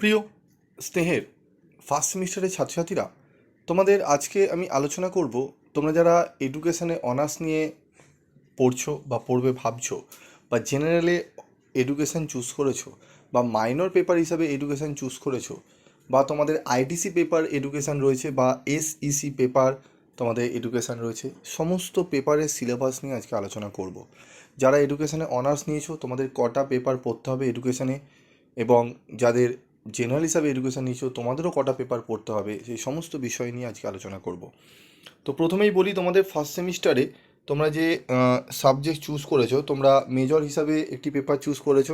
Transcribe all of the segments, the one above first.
প্রিয় স্নেহের ফার্স্ট সেমিস্টারের ছাত্রছাত্রীরা, তোমাদের আজকে আমি আলোচনা করব তোমরা যারা এডুকেশানে অনার্স নিয়ে পড়ছো বা পড়বে ভাবছ বা জেনারেলে এডুকেশান চুজ করেছ বা মাইনর পেপার হিসাবে এডুকেশান চুজ করেছ বা তোমাদের আইটিসি পেপার এডুকেশন রয়েছে বা এসইসি পেপার তোমাদের এডুকেশান রয়েছে, সমস্ত পেপারের সিলেবাস নিয়ে আজকে আলোচনা করব। যারা এডুকেশানে অনার্স নিয়েছো, তোমাদের কটা পেপার পড়তে হবে এডুকেশানে এবং যাদের জেনারেল হিসাবে এডুকেশন নিয়েছো তোমাদেরও কটা পেপার পড়তে হবে, সেই সমস্ত বিষয় নিয়ে আজকে আলোচনা করব। তো প্রথমেই বলি, তোমাদের ফার্স্ট সেমিস্টারে তোমরা যে সাবজেক্ট চুজ করেছ, তোমরা মেজর হিসাবে একটি পেপার চুজ করেছ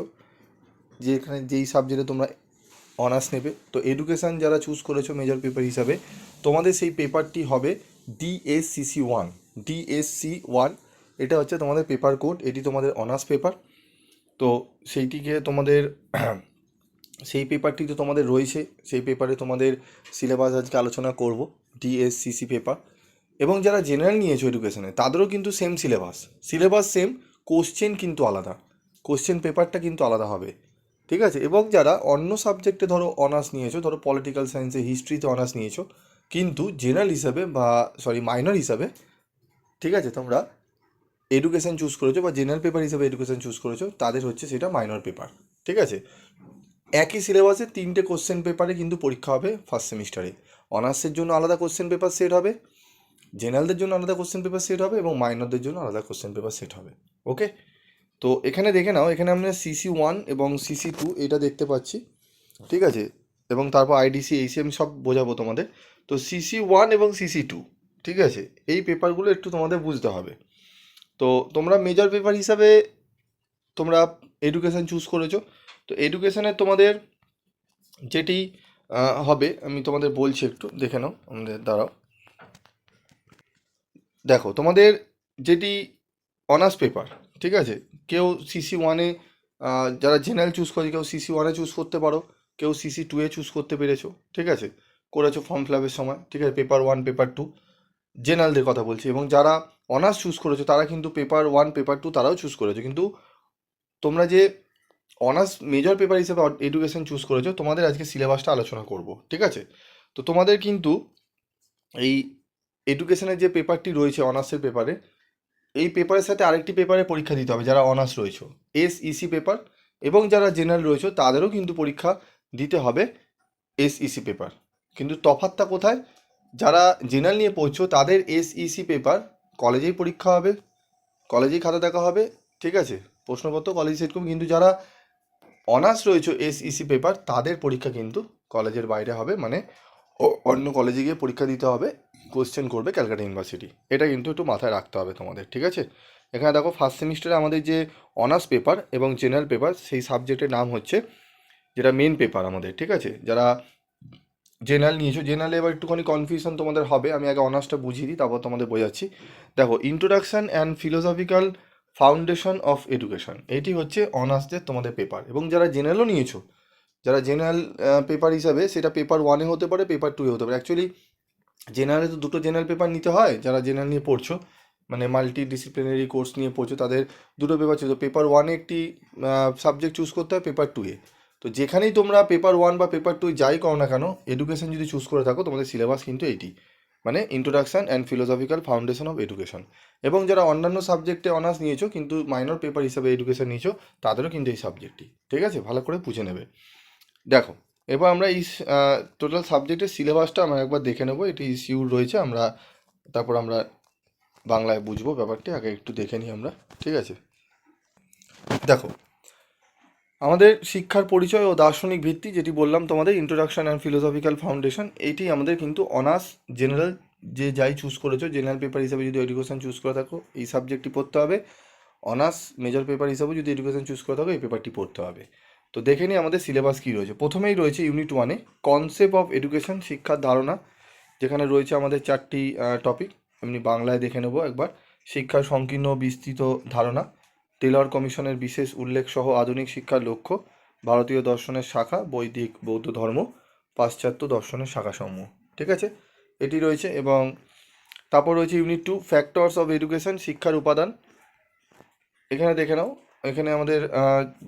যেখানে যেই সাবজেক্টে তোমরা অনার্স নেবে। তো এডুকেশান যারা চুজ করেছ মেজর পেপার হিসাবে, তোমাদের সেই পেপারটি হবে ডিএসসিসি ওয়ান ডিএসসি ওয়ান এটা হচ্ছে তোমাদের পেপার কোড এটি তোমাদের অনার্স পেপার তো সেইটিকে তোমাদের সেই পেপারটি তো তোমাদের রয়েছে, সেই পেপারে তোমাদের সিলেবাস আজকে আলোচনা করব ডিএসসিসি পেপার এবং যারা জেনারেল নিয়েছো এডুকেশনে তাদেরও কিন্তু same syllabus syllabus same question কিন্তু আলাদা। কোশ্চেন পেপারটা কিন্তু আলাদা হবে। ঠিক আছে? এবং যারা অন্য সাবজেক্টে ধরো অনার্স নিয়েছো, ধরো পলিটিক্যাল সায়েন্সে হিস্ট্রিতে অনার্স নিয়েছো, কিন্তু জেনারেল হিসাবে বা সরি মাইনর হিসাবে, ঠিক আছে, তোমরা এডুকেশন চুজ করেছ বা জেনারেল পেপার হিসাবে এডুকেশন চুজ করেছ, তাদের হচ্ছে সেটা মাইনর পেপার ঠিক আছে? একই সিলেবাসে তিনটে কোশ্চেন পেপারে কিন্তু পরীক্ষা হবে ফার্স্ট সেমিস্টারে অনার্সের জন্য আলাদা কোশ্চেন পেপার সেট হবে জেনারেলদের জন্য আলাদা কোশ্চেন পেপার সেট হবে এবং মাইনরদের জন্য আলাদা কোশ্চেন পেপার সেট হবে। ওকে তো এখানে দেখে নাও, এখানে আমরা সিসি ওয়ান এবং সিসি টু এটা দেখতে পাচ্ছি। ঠিক আছে? এবং তারপর আইডিসি এইসি আমি সব বোঝাবো তোমাদের। তো সিসি ওয়ান এবং সিসি টু ঠিক আছে? এই পেপারগুলো একটু তোমাদের বুঝতে হবে। তো তোমরা মেজর পেপার হিসাবে তোমরা এডুকেশান চুজ করেছ। তো এডুকেশানে তোমাদের যেটি হবে, আমি তোমাদের বলছি একটু, দেখে নাও, আমাদের দাঁড়াও। দেখো, তোমাদের যেটি অনার্স পেপার ঠিক আছে? কেউ সিসি ওয়ানে যারা জেনারেল চুজ করে কেউ সিসি ওয়ানে চুজ করতে পারো, কেউ সিসি টুয়ে চুজ করতে পেরেছ, ঠিক আছে? করেছ ফর্ম ফিল আপের সময়, ঠিক আছে? পেপার ওয়ান পেপার টু জেনারেলদের কথা বলছি। এবং যারা অনার্স চুজ করেছ, তারা কিন্তু পেপার ওয়ান পেপার টু তারাও চুজ করেছ। কিন্তু তোমরা যে অনার্স মেজর পেপার হিসেবে এডুকেশন চুজ করেছ, তোমাদের আজকে সিলেবাসটা আলোচনা করব, ঠিক আছে? তো তোমাদের কিন্তু এই এডুকেশনের যে পেপারটি রয়েছে অনার্সের পেপারে এই পেপারের সাথে আরেকটি পেপারে পরীক্ষা দিতে হবে, যারা অনার্স রয়েছে এস ইসি পেপার এবং যারা জেনারেল রয়েছে, তাদেরও কিন্তু পরীক্ষা দিতে হবে এস ইসি পেপার কিন্তু তফাৎটা কোথায়? যারা জেনারেল নিয়ে পড়ছো, তাদের এস ইসি পেপার কলেজেই পরীক্ষা হবে কলেজেই খাতা দেখা হবে, ঠিক আছে? প্রশ্নপত্র কলেজে সেরকম, কিন্তু যারা অনার্স রয়েছে এস ইসি পেপার তাদের পরীক্ষা কিন্তু কলেজের বাইরে হবে মানে অন্য কলেজে গিয়ে পরীক্ষা দিতে হবে কোশ্চেন করবে ক্যালকাটা ইউনিভার্সিটি এটা কিন্তু একটু মাথায় রাখতে হবে তোমাদের, ঠিক আছে? এখানে দেখো ফার্স্ট সেমিস্টারে আমাদের যে অনার্স পেপার এবং জেনারেল পেপার সেই সাবজেক্টের নাম হচ্ছে যেটা মেন পেপার আমাদের, ঠিক আছে? যারা জেনারেল নিয়েছো জেনারেলে এবার একটুখানি কনফিউশন তোমাদের হবে, আমি আগে অনার্সটা বুঝিয়ে দিই, তারপর তোমাদের বোঝাচ্ছি। দেখো introduction and philosophical foundation of education এটি হচ্ছে অনার্সদের তোমাদের পেপার এবং যারা জেনারেলও নিয়েছো, যারা জেনারেল পেপার হিসাবে, সেটা পেপার ওয়ানে হতে পারে পেপার টুয়ে হতে পারে। অ্যাকচুয়ালি জেনারেলে তো দুটো জেনারেল পেপার নিতে হয়, যারা জেনারেল নিয়ে পড়ছো মানে মাল্টি ডিসিপ্লিনারি কোর্স নিয়ে পড়ছো, তাদের দুটো পেপার ছিল। পেপার ওয়ানে একটি সাবজেক্ট চুজ করতে হয় পেপার টুয়ে তো যেখানেই তোমরা পেপার ওয়ান বা পেপার টু যাই করো না কেন এডুকেশন যদি চুজ করে থাকো, তোমাদের সিলেবাস কিন্তু এইটি। মানে introduction and philosophical foundation of education এবং যারা অন্যান্য সাবজেক্টে অনার্স নিয়েছো, কিন্তু মাইনর পেপার হিসাবে এডুকেশন নিয়েছো, তাদেরও কিন্তু এই সাবজেক্টটি ঠিক আছে? ভালো করে বুঝে নেবে। দেখো, এবার আমরা এই টোটাল সাবজেক্টের সিলেবাসটা আমরা একবার দেখে নেব। এটি ইস্যুর রয়েছে, আমরা তারপর আমরা বাংলায় বুঝব ব্যাপারটি। আগে একটু দেখে নিই আমরা। ঠিক আছে? দেখো আমাদের শিক্ষার পরিচয় ও দার্শনিক ভিত্তি যেটি বললাম তোমাদের ইন্ট্রোডাকশন অ্যান্ড ফিলোসফিক্যাল ফাউন্ডেশন এইটি আমাদের কিন্তু অনার্স জেনারেল যে যাই চুজ করেছ জেনারেল পেপার হিসাবে যদি এডুকেশন চুজ করে থাকো, এই সাবজেক্টটি পড়তে হবে। অনার্স মেজর পেপার হিসাবে যদি এডুকেশন চুজ করে থাকো, এই পেপারটি পড়তে হবে। তো দেখে নিই আমাদের সিলেবাস কী রয়েছে। প্রথমেই রয়েছে ইউনিট ওয়ানে কনসেপ্ট অফ এডুকেশন শিক্ষার ধারণা, যেখানে রয়েছে আমাদের চারটি টপিক এমনি বাংলায় দেখে নেব একবার। শিক্ষার সংকীর্ণ বিস্তৃত ধারণা। টেলর কমিশনের বিশেষ উল্লেখ সহ আধুনিক শিক্ষার লক্ষ্য, ভারতীয় দর্শনের শাখা, বৈদিক বৌদ্ধ ধর্ম, পাশ্চাত্য দর্শনের শাখাসমূহ। ঠিক আছে? এটি রয়েছে এবং তারপর রয়েছে unit two, factors of education, শিক্ষার উপাদান। এখানে দেখে নাও, এখানে আমাদের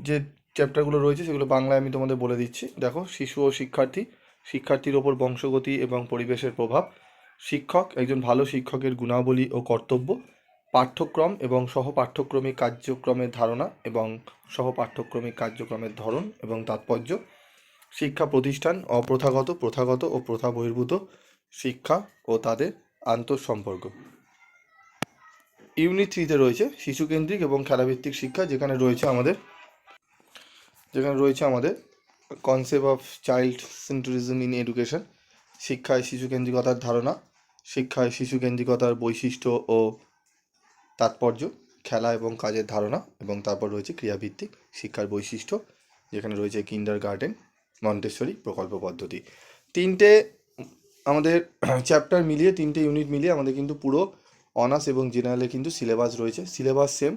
যে চ্যাপ্টারগুলো রয়েছে সেগুলো বাংলায় আমি তোমাদের বলে দিচ্ছি। দেখো, শিশু ও শিক্ষার্থী, শিক্ষার্থীর ওপর বংশগতি এবং পরিবেশের প্রভাব, শিক্ষক একজন ভালো শিক্ষকের গুণাবলী ও কর্তব্য পাঠ্যক্রম এবং সহ পাঠ্যক্রমিক কার্যক্রমের ধারণা এবং সহ পাঠ্যক্রমিক কার্যক্রমের ধরন এবং তাৎপর্য, শিক্ষা প্রতিষ্ঠান অপ্রথাগত, প্রথাগত ও প্রথা বহির্ভূত শিক্ষা ও তাদের আন্তঃসম্পর্ক। ইউনিট থ্রিতে রয়েছে শিশুকেন্দ্রিক এবং খেলাভিত্তিক শিক্ষা, যেখানে রয়েছে আমাদের, যেখানে রয়েছে আমাদের concept of child centrism in education শিক্ষায় শিশুকেন্দ্রিকতার ধারণা, শিক্ষায় শিশুকেন্দ্রিকতার বৈশিষ্ট্য ও তাৎপর্য, খেলা এবং কাজের ধারণা এবং তারপর রয়েছে ক্রিয়াভিত্তিক শিক্ষার বৈশিষ্ট্য, যেখানে রয়েছে কিন্ডার গার্ডেন মন্টেশ্বরী প্রকল্প পদ্ধতি। তিনটে আমাদের চ্যাপ্টার মিলিয়ে, তিনটে ইউনিট মিলিয়ে আমাদের কিন্তু পুরো অনার্স এবং জেনারেলে কিন্তু সিলেবাস রয়েছে। সিলেবাস সেম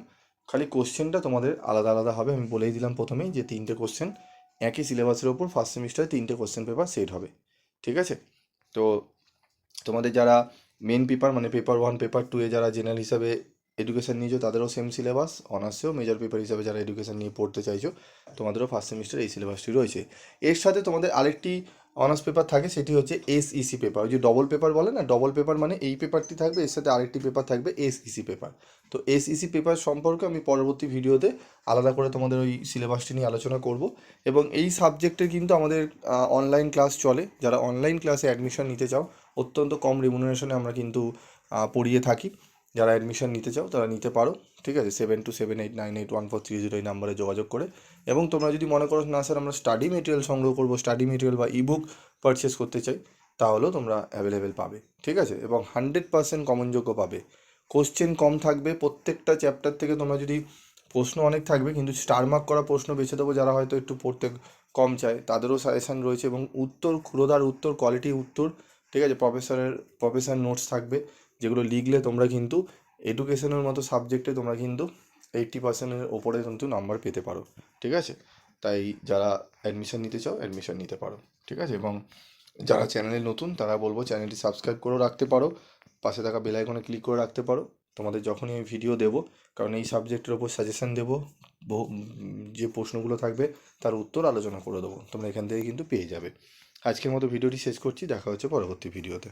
খালি কোশ্চেনটা তোমাদের আলাদা আলাদা হবে। আমি বলেই দিলাম প্রথমেই যে তিনটে কোশ্চেন একই সিলেবাসের ওপর ফার্স্ট সেমিস্টারে তিনটে কোশ্চেন পেপার সেট হবে। ঠিক আছে? তো তোমাদের যারা মেন পেপার মানে পেপার ওয়ান পেপার টু এ যারা জেনারেল হিসাবে এডুকেশন নিয়েছো তাদেরও সেম সিলেবাস অনার্সেও মেজর পেপার হিসাবে যারা এডুকেশান নিয়ে পড়তে চাইছো, তোমাদেরও ফার্স্ট সেমিস্টার এই সিলেবাসটি রয়েছে। এর সাথে তোমাদের আরেকটি অনার্স পেপার থাকে, সেটি হচ্ছে এসইসি পেপার ওই যে ডবল পেপার বলে না ডবল পেপার মানে এই পেপারটি থাকবে, এর সাথে আরেকটি পেপার থাকবে এসইসি পেপার তো এসইসি পেপার সম্পর্কে আমি পরবর্তী ভিডিওতে আলাদা করে তোমাদের ওই সিলেবাসটি নিয়ে আলোচনা করব। এবং এই সাবজেক্টের কিন্তু আমাদের অনলাইন ক্লাস চলে। যারা অনলাইন ক্লাসে অ্যাডমিশন নিতে চাও, অত্যন্ত কম রিমুনারেশনে আমরা কিন্তু পড়িয়ে থাকি। যারা অ্যাডমিশন নিতে চাও, তারা নিতে পারো, ঠিক আছে? Seven two seven eight nine eight one four three zero এই নাম্বারে যোগাযোগ করে। এবং তোমরা যদি মনে করো, না স্যার, আমরা স্টাডি মেটেরিয়াল সংগ্রহ করব স্টাডি মেটেরিয়াল বা ইবুক পারচেস করতে চাই, তাহলেও তোমরা অ্যাভেলেবেল পাবে, ঠিক আছে? এবং হান্ড্রেড পার্সেন্ট কমনযোগ্য পাবে। কোশ্চেন কম থাকবে, প্রত্যেকটা চ্যাপ্টার থেকে তোমরা যদি প্রশ্ন অনেক থাকবে, কিন্তু স্টার মার্ক করা প্রশ্ন বেছে দেবো, যারা হয়তো একটু পড়তে কম চায়, তাদেরও সাজেশান রয়েছে এবং উত্তর, ক্ষুরোদার উত্তর কোয়ালিটি উত্তর, ঠিক আছে? প্রফেসরের প্রফেসর নোটস থাকবে। যেগুলো লিখলে তোমরা কিন্তু এডুকেশনের মতো সাবজেক্টে তোমরা কিন্তু এইট্টি পার্সেন্টের ওপরে কিন্তু নাম্বার পেতে পারো, ঠিক আছে? তাই যারা অ্যাডমিশন নিতে চাও অ্যাডমিশন নিতে পারো, ঠিক আছে? এবং যারা চ্যানেলে নতুন, তারা বলব চ্যানেলটি সাবস্ক্রাইব করেও রাখতে পারো, পাশে থাকা বেল আইকনে ক্লিক করে রাখতে পারো। তোমাদের যখনই আমি ভিডিও দেবো, কারণ এই সাবজেক্টের ওপর সাজেশন দেবো, বহু যে প্রশ্নগুলো থাকবে, তার উত্তর আলোচনা করে দেবো। তোমরা এখান থেকে কিন্তু পেয়ে যাবে। আজকের মতো ভিডিওটি শেষ করছি, দেখা হচ্ছে পরবর্তী ভিডিওতে